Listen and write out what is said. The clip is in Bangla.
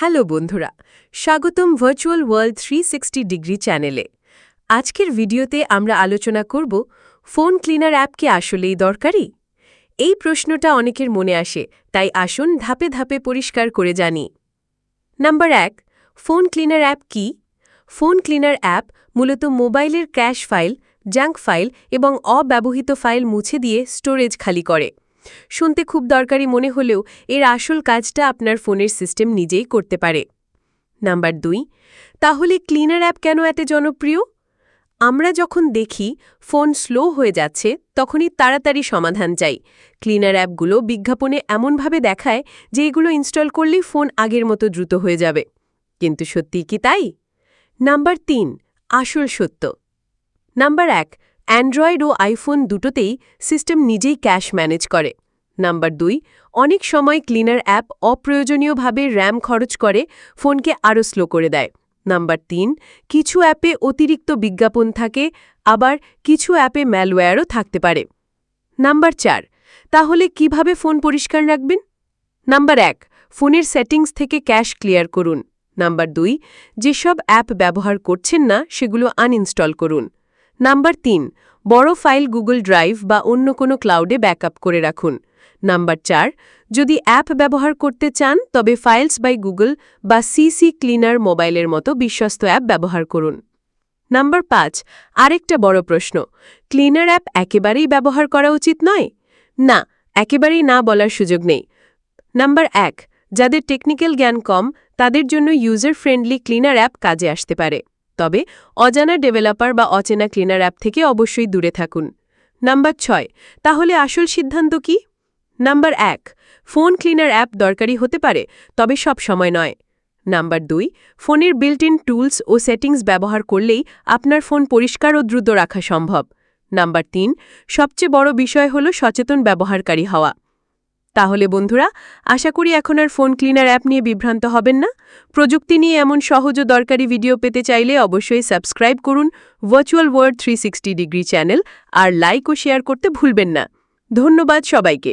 হ্যালো বন্ধুরা, স্বাগতম ভার্চুয়াল ওয়ার্ল্ড থ্রি ডিগ্রি চ্যানেলে। আজকের ভিডিওতে আমরা আলোচনা করব, ফোন ক্লিনার অ্যাপ কি আসলেই দরকারি? এই প্রশ্নটা অনেকের মনে আসে, তাই আসুন ধাপে ধাপে পরিষ্কার করে জানি। নাম্বার এক, ফোন ক্লিনার অ্যাপ কি? ফোন ক্লিনার অ্যাপ মূলত মোবাইলের ক্যাশ ফাইল, জাঙ্ক ফাইল এবং অব্যবহৃত ফাইল মুছে দিয়ে স্টোরেজ খালি করে। শুনতে খুব দরকারি মনে হলেও এর আসল কাজটা আপনার ফোনের সিস্টেম নিজেই করতে পারে। নাম্বার দুই, তাহলে ক্লিনার অ্যাপ কেন এত জনপ্রিয়? আমরা যখন দেখি ফোন স্লো হয়ে যাচ্ছে, তখনই তাড়াতাড়ি সমাধান চাই। ক্লিনার অ্যাপগুলো বিজ্ঞাপনে এমনভাবে দেখায় যে এগুলো ইনস্টল করলেই ফোন আগের মতো দ্রুত হয়ে যাবে। কিন্তু সত্যি কি তাই? নাম্বার তিন, আসল সত্য। নাম্বার এক অ্যান্ড্রয়েড ও আইফোন দুটোতেই সিস্টেম নিজেই ক্যাশ ম্যানেজ করে। নাম্বার দুই, অনেক সময় ক্লিনার অ্যাপ অপ্রয়োজনীয়ভাবে র্যাম খরচ করে, ফোনকে আরও স্লো করে দেয়। নাম্বার তিন, কিছু অ্যাপে অতিরিক্ত বিজ্ঞাপন থাকে, আবার কিছু অ্যাপে ম্যালওয়্যারও থাকতে পারে। নাম্বার চার, তাহলে কীভাবে ফোন পরিষ্কার রাখবেন? নাম্বার এক, ফোনের সেটিংস থেকে ক্যাশ ক্লিয়ার করুন। নাম্বার দুই, যেসব অ্যাপ ব্যবহার করছেন না, সেগুলো আনইনস্টল করুন। নাম্বার তিন, বড় ফাইল গুগল ড্রাইভ বা অন্য কোনো ক্লাউডে ব্যাকআপ করে রাখুন। নাম্বার চার, যদি অ্যাপ ব্যবহার করতে চান, তবে ফাইলস বাই গুগল বা সিসি ক্লিনার মোবাইলের মতো বিশ্বস্ত অ্যাপ ব্যবহার করুন। নাম্বার পাঁচ, আরেকটা বড় প্রশ্ন, ক্লিনার অ্যাপ একেবারেই ব্যবহার করা উচিত নয়? না, একেবারেই না বলার সুযোগ নেই। নাম্বার এক, যাদের টেকনিক্যাল জ্ঞান কম, তাদের জন্য ইউজার ফ্রেন্ডলি ক্লিনার অ্যাপ কাজে আসতে পারে। তবে অজানা ডেভেলপার বা অচেনা ক্লিনার অ্যাপ থেকে অবশ্যই দূরে থাকুন। নাম্বার ছয়, তাহলে আসল সিদ্ধান্ত কি? নাম্বার এক, ফোন ক্লিনার অ্যাপ দরকারি হতে পারে, তবে সব সময় নয়। নাম্বার দুই, ফোনের বিল্ট ইন টুলস ও সেটিংস ব্যবহার করলেই আপনার ফোন পরিষ্কার ও দ্রুত রাখা সম্ভব। নাম্বার তিন, সবচেয়ে বড় বিষয় হল সচেতন ব্যবহারকারী হওয়া। তাহলে বন্ধুরা, আশা করি এখন আর ফোন ক্লিনার অ্যাপ নিয়ে বিভ্রান্ত হবেন না। প্রযুক্তি নিয়ে এমন সহজ ও দরকারি ভিডিও পেতে চাইলে অবশ্যই সাবস্ক্রাইব করুন virtual world three degree channel আর লাইক ও শেয়ার করতে ভুলবেন না। ধন্যবাদ সবাইকে।